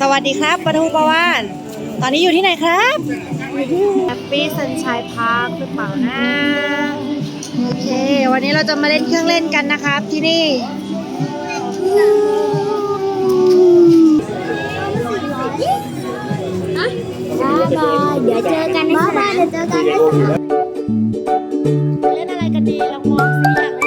สวัสดีครับปทุมประวาน ตอนนี้อยู่ที่ไหนครับแฮปปี้ซันชัยพาร์คหรือเปล่านะโอเค วันนี้เราจะมาเล่นเครื่องเล่นกันนะครับที่นี่บ๊บายเดี๋ยวเจอกันนะคะบ๊ายบายเดี๋ยวเจอกันนะคะเล่นอะไรกันดีเรามองสิอยาก